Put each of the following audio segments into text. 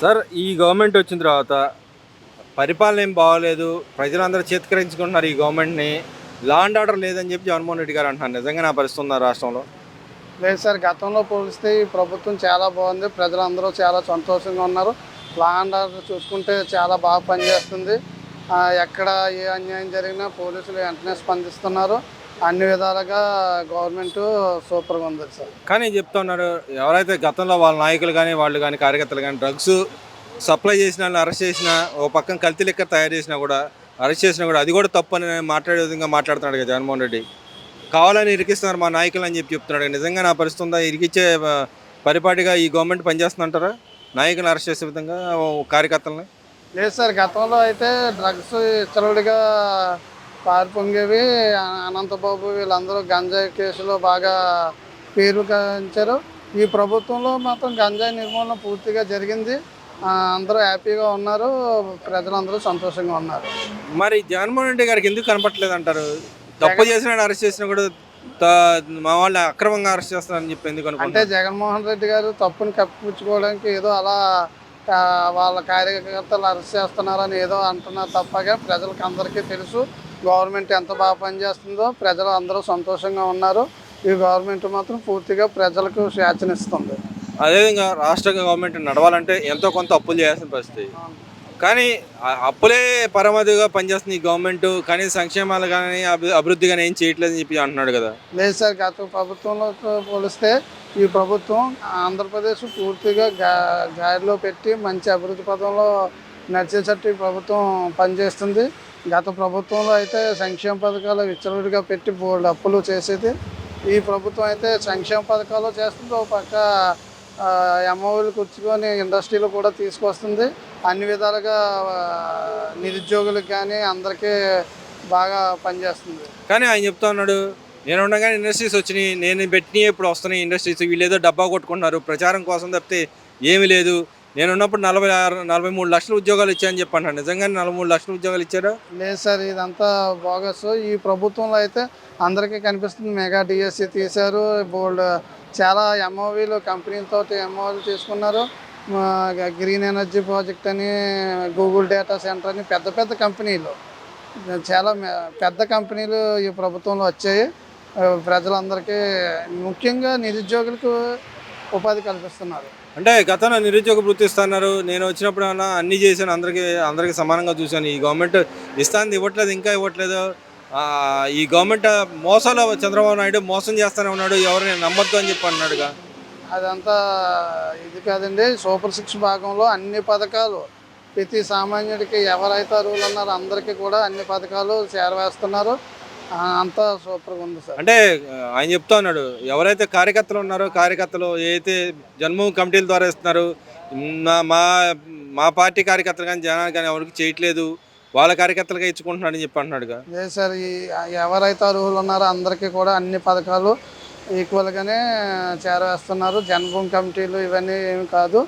Sir ఈ government వచ్చిన తర్వాత పరిపాలన ఏం బాగోలేదు ప్రజలందరూ చేతికరించుకుంటున్నారు ఈ గవర్నమెంట్ని. లా అండ్ ఆర్డర్ లేదని చెప్పి జగన్మోహన్ రెడ్డి గారు అంటున్నారు. నిజంగా నా పరిస్థితి ఉందా రాష్ట్రంలో? లేదు సార్ గతంలో పోలిస్తే ఈ ప్రభుత్వం చాలా బాగుంది. ప్రజలందరూ చాలా సంతోషంగా ఉన్నారు. లా అండ్ ఆర్డర్ చూసుకుంటే చాలా బాగా పనిచేస్తుంది. ఎక్కడ ఏ అన్యాయం జరిగినా పోలీసులు వెంటనే స్పందిస్తున్నారు. అన్ని విధాలుగా గవర్నమెంట్ సూపర్గా ఉంది సార్. కానీ చెప్తా ఉన్నారు ఎవరైతే గతంలో వాళ్ళ నాయకులు కానీ వాళ్ళు కానీ కార్యకర్తలు కానీ డ్రగ్స్ సప్లై చేసిన వాళ్ళని అరెస్ట్ చేసినా ఓ పక్కన కల్తీ లెక్క తయారు చేసినా కూడా అరెస్ట్ చేసినా కూడా అది కూడా తప్పు అని మాట్లాడే విధంగా మాట్లాడుతున్నాడు కదా జగన్మోహన్ రెడ్డి. కావాలని ఇరికిస్తున్నారు మా నాయకులు అని చెప్పి చెప్తున్నాడు. నిజంగా నా పరిస్థితి ఉందా? ఇరికిచ్చే పరిపాటిగా ఈ గవర్నమెంట్ పనిచేస్తుందంటారా? నాయకులను అరెస్ట్ చేసే విధంగా కార్యకర్తలని? లేదు సార్ గతంలో అయితే డ్రగ్స్ ఇచ్చలుడిగా పారిపొంగేవి అనంతబాబు వీళ్ళందరూ గంజాయి కేసులో బాగా పేరు గాంచారు. ఈ ప్రభుత్వంలో మాత్రం గంజాయి నిర్మూలన పూర్తిగా జరిగింది. అందరూ హ్యాపీగా ఉన్నారు. ప్రజలందరూ సంతోషంగా ఉన్నారు. మరి జగన్మోహన్ రెడ్డి గారికి ఎందుకు కనపట్లేదు అంటారు? తప్పు చేసిన అరెస్ట్ చేసినా కూడా మా వాళ్ళు అక్రమంగా అరెస్ట్ చేస్తారని చెప్పి ఎందుకు అంటే జగన్మోహన్ రెడ్డి గారు తప్పుని కప్పించుకోవడానికి ఏదో అలా వాళ్ళ కార్యకర్తలు అరెస్ట్ చేస్తున్నారని ఏదో అంటున్నారు తప్పగా. ప్రజలకు అందరికీ తెలుసు. గవర్నమెంట్ ఎంత బాగా పనిచేస్తుందో ప్రజలు అందరూ సంతోషంగా ఉన్నారు. ఈ గవర్నమెంట్ మాత్రం పూర్తిగా ప్రజలకు స్వేచ్ఛనిస్తుంది అదేవిధంగా రాష్ట్ర గవర్నమెంట్ నడవాలంటే ఎంతో కొంత అప్పులు చేయాల్సిన పరిస్థితి. కానీ అప్పులే పరమావధిగా పనిచేస్తుంది ఈ గవర్నమెంట్. కానీ సంక్షేమాలు కానీ అభి అభివృద్ధి కానీ ఏం చేయట్లేదని చెప్పి అంటున్నాడు కదా. లేదు సార్ గత ప్రభుత్వంలో పోలిస్తే ఈ ప్రభుత్వం ఆంధ్రప్రదేశ్ పూర్తిగా గా గాడిలో పెట్టి మంచి అభివృద్ధి పథంలో నడిచేటట్టు ఈ ప్రభుత్వం పనిచేస్తుంది. గత ప్రభుత్వంలో అయితే సంక్షేమ పథకాలు విచ్చలవిడిగా పెట్టి బోల్డ్ అప్పులు చేసేది. ఈ ప్రభుత్వం అయితే సంక్షేమ పథకాలు చేస్తుంది. ఒక పక్క ఎంఓలు కూర్చుకొని ఇండస్ట్రీలు కూడా తీసుకొస్తుంది. అన్ని విధాలుగా నిరుద్యోగులకు కానీ అందరికీ బాగా పనిచేస్తుంది. కానీ ఆయన చెప్తా ఉన్నాడు నేను ఉండగానే ఇండస్ట్రీస్ వచ్చినాయి నేను పెట్టినవి ఇప్పుడు వస్తున్నాయి ఇండస్ట్రీస్ వీళ్ళు ఏదో డబ్బా కొట్టుకున్నారు ప్రచారం కోసం తప్పితే ఏమీ లేదు నేను ఉన్నప్పుడు నలభై ఆరు నలభై మూడు లక్షల ఉద్యోగాలు ఇచ్చాయని చెప్పండి. నిజంగానే నలభై మూడు లక్షల ఉద్యోగాలు ఇచ్చారా? లేదు సార్ ఇదంతా బోగస్ ఈ ప్రభుత్వంలో అయితే అందరికీ కనిపిస్తుంది మెగా డిఎస్సి తీశారు. బోల్డ్ చాలా ఎంఓవీలు కంపెనీలతో ఎంఓవీలు తీసుకున్నారు. గ్రీన్ ఎనర్జీ ప్రాజెక్ట్ అని గూగుల్ డేటా సెంటర్ అని పెద్ద పెద్ద కంపెనీలు చాలా మె- పెద్ద కంపెనీలు ఈ ప్రభుత్వంలో వచ్చాయి. ప్రజలందరికీ ముఖ్యంగా నిరుద్యోగులకు ఉపాధి కల్పిస్తున్నారు. అంటే గతంలో నిరుద్యోగ వృత్తి ఇస్తున్నారు. నేను వచ్చినప్పుడు ఏమన్నా అన్ని చేశాను. అందరికీ అందరికీ సమానంగా చూశాను. ఈ గవర్నమెంట్ ఇస్తాను ఇవ్వట్లేదు ఇంకా ఇవ్వట్లేదు. ఈ గవర్నమెంట్ మోసాలు చంద్రబాబు నాయుడు మోసం చేస్తానే ఉన్నాడు. ఎవరిని నమ్మొద్దు అని చెప్పి అన్నాడుగా. అదంతా ఇది కాదండి. సూపర్ సిక్స్ భాగంలో అన్ని పథకాలు ప్రతి సామాన్యుడికి ఎవరైతే అర్హులు ఉన్నారో అందరికీ కూడా అన్ని పథకాలు చేరవేస్తున్నారు. అంతా సూపర్గా ఉంది సార్. అంటే ఆయన చెప్తా ఉన్నాడు ఎవరైతే కార్యకర్తలు ఉన్నారో కార్యకర్తలు ఏదైతే జన్మభూమి కమిటీల ద్వారా ఇస్తున్నారు మా మా మా పార్టీ కార్యకర్తలు కానీ జనాలు కానీ ఎవరికి చేయట్లేదు వాళ్ళ కార్యకర్తలుగా ఇచ్చుకుంటున్నాడని చెప్పి అంటున్నాడుగా. లేదు సార్ ఈ ఎవరైతే అర్హులు ఉన్నారో అందరికీ కూడా అన్ని పథకాలు ఈక్వల్గానే చేరవేస్తున్నారు. జన్మభూమి కమిటీలు ఇవన్నీ ఏమి కాదు.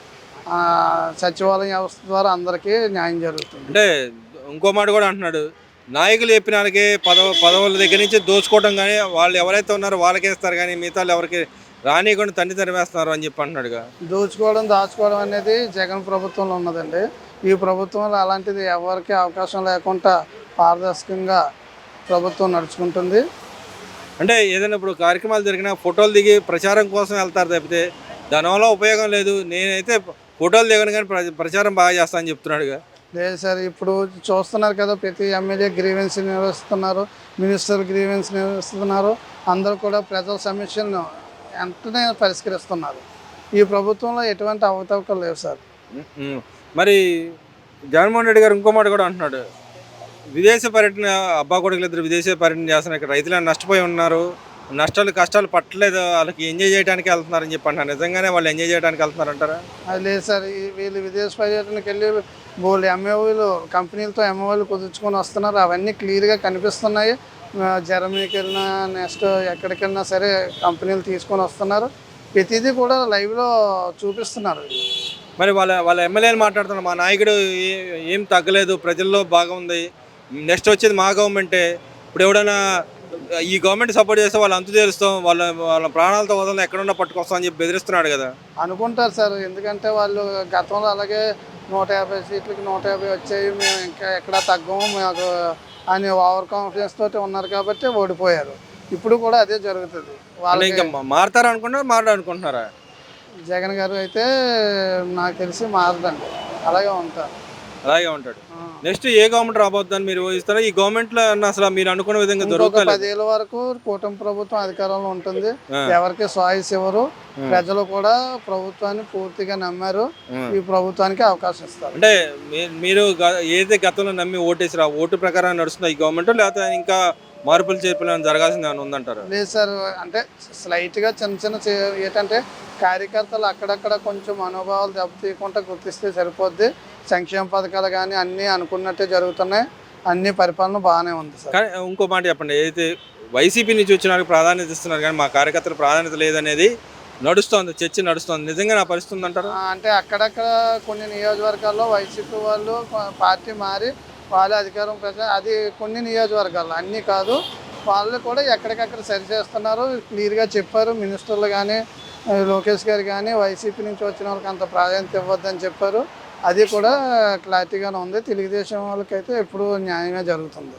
సచివాలయం వ్యవస్థ ద్వారా అందరికీ న్యాయం జరుగుతుంది. అంటే ఇంకో మాట కూడా అంటున్నాడు నాయకులు చెప్పిన వాళ్ళకి పదవ పదవుల దగ్గర నుంచి దోచుకోవడం కానీ వాళ్ళు ఎవరైతే ఉన్నారో వాళ్ళకే ఇస్తారు కానీ మిగతా వాళ్ళు ఎవరికి రానియకుండా తండ్రి తరివేస్తున్నారు అని చెప్పి అంటున్నాడుగా దోచుకోవడం దాచుకోవడం అనేది జగన్ ప్రభుత్వంలో ఉన్నదండి. ఈ ప్రభుత్వంలో అలాంటిది ఎవరికి అవకాశం లేకుండా పారదర్శకంగా ప్రభుత్వం నడుచుకుంటుంది. అంటే ఏదైనా ఇప్పుడు కార్యక్రమాలు జరిగినా ఫోటోలు దిగి ప్రచారం కోసం వెళ్తారు తప్పితే దానివల్ల ఉపయోగం లేదు. నేనైతే ఫోటోలు దిగను కానీ ప్ర- ప్రచారం బాగా చేస్తా అని చెప్తున్నాడుగా. లేదు సార్ ఇప్పుడు చూస్తున్నారు కదా ప్రతి ఎమ్మెల్యే గ్రీవెన్స్ నిర్వహిస్తున్నారు మినిస్టర్ గ్రీవెన్స్ నిర్వహిస్తున్నారు అందరూ కూడా ప్రజల సమస్యలను వెంటనే పరిష్కరిస్తున్నారు. ఈ ప్రభుత్వంలో ఎటువంటి అవతవకలు లేవు సార్. మరి జగన్మోహన్ రెడ్డి గారు ఇంకో మాట కూడా అంటున్నాడు. విదేశ పర్యటన అబ్బా కొడుకులు ఇద్దరు విదేశీ పర్యటన చేస్తున్నారు ఇక్కడ రైతులు నష్టపోయి ఉన్నారు నష్టాలు కష్టాలు పట్టలేదు. వాళ్ళకి ఎంజాయ్ చేయడానికి వెళ్తున్నారని చెప్పి అంటున్నారు నిజంగానే వాళ్ళు ఎంజాయ్ చేయడానికి వెళ్తున్నారంటారా? అది లేదు సార్. వీళ్ళు విదేశ పర్యటనకి వెళ్ళి బోల్డ్ ఎంఓలు కంపెనీలతో ఎంఓలు కుదుర్చుకొని వస్తున్నారు. అవన్నీ క్లియర్గా కనిపిస్తున్నాయి. జర్మనీకి వెళ్ళినా నెక్స్ట్ ఎక్కడికి వెళ్ళినా సరే కంపెనీలు తీసుకొని వస్తున్నారు. ప్రతిదీ కూడా లైవ్లో చూపిస్తున్నారు. మరి వాళ్ళ వాళ్ళ ఎమ్మెల్యేలు మాట్లాడుతున్నారు. మా నాయకుడు ఏ- ఏం తగ్గలేదు. ప్రజల్లో బాగా ఉంది నెక్స్ట్ వచ్చేది మా గవర్నమెంటే ఇప్పుడు ఎవడైనా ఈ గవర్నమెంట్ సపోర్ట్ చేస్తే వాళ్ళు అంతు తెలుస్తాం వాళ్ళ వాళ్ళ ప్రాణాలతో వదలం ఎక్కడున్నా పట్టుకొస్తాం అని చెప్పి బెదిరిస్తున్నాడు కదా. అనుకుంటారు సార్ ఎందుకంటే వాళ్ళు గతంలో అలాగే నూట యాభై సీట్లకి నూట యాభై వచ్చాయి మేము ఇంకా ఎక్కడ తగ్గము మాకు అని ఓవర్ కాన్ఫిడెన్స్ తోటి ఉన్నారు కాబట్టి ఓడిపోయారు. ఇప్పుడు కూడా అదే జరుగుతుంది. అంటే వాళ్ళకి ఇంకా మారుతారు అనుకుంటున్నారు మారడం అనుకుంటున్నారా జగన్ గారు అయితే నాకు తెలిసి మారదండి. అలాగే ఉంటారు. అలాగే ఉంటాడు. నెక్స్ట్ ఏ గవర్నమెంట్ రాబోద్దని మీరు ఊహిస్తారా? ఈ గవర్నమెంట్లో అసలు మీరు అనుకున్న విధంగా ఇంకొక దొరుకుతుంది పదేళ్ళ వరకు కూటమి ప్రభుత్వం అధికారంలో ఉంటుంది. ఎవరికి సాయిస్ ఇవ్వరు. ప్రజలు కూడా ప్రభుత్వాన్ని పూర్తిగా నమ్మారు. ఈ ప్రభుత్వానికి అవకాశం ఇస్తారు. అంటే మీరు ఏదైతే గతంలో నమ్మి ఓటేసిరా ఓటు ప్రకారం నడుస్తుందా ఈ గవర్నమెంట్? లేకపోతే ఇంకా మార్పులు చేర్పులు ఏమైనా జరగాల్సింది ఏమైనా ఉందంటారు? లేదు సార్ అంటే స్లైట్గా చిన్న చిన్న ఏంటంటే కార్యకర్తలు అక్కడక్కడ కొంచెం మనోభావాలు దెబ్బతీయకుండా గుర్తిస్తే సరిపోద్ది. సంక్షేమ పథకాలు కానీ అన్నీ అనుకున్నట్టే జరుగుతున్నాయి. అన్ని పరిపాలన బాగానే ఉంది సార్. కానీ ఇంకో మాట చెప్పండి. ఏదైతే వైసీపీ నుంచి వచ్చిన వాళ్ళకి ప్రాధాన్యత ఇస్తున్నారు కానీ మా కార్యకర్తలు ప్రాధాన్యత లేదనేది నడుస్తోంది చర్చ నడుస్తోంది. నిజంగా నా పరిస్థితి ఉందంటారు? ఆ, అంటే అక్కడక్కడ కొన్ని నియోజకవర్గాల్లో వైసీపీ వాళ్ళు పార్టీ మారి వాళ్ళే అధికారం ప్రజ అది కొన్ని నియోజకవర్గాలు అన్నీ కాదు. వాళ్ళు కూడా ఎక్కడికక్కడ సరి చేస్తున్నారు. క్లియర్గా చెప్పారు. మినిస్టర్లు కానీ లోకేష్ గారు కానీ వైసీపీ నుంచి వచ్చిన వాళ్ళకి అంత ప్రాధాన్యత ఇవ్వద్దని చెప్పారు. అది కూడా క్లారిటీగానే ఉంది. తెలుగుదేశం వాళ్ళకైతే ఎప్పుడూ న్యాయంగా జరుగుతుంది.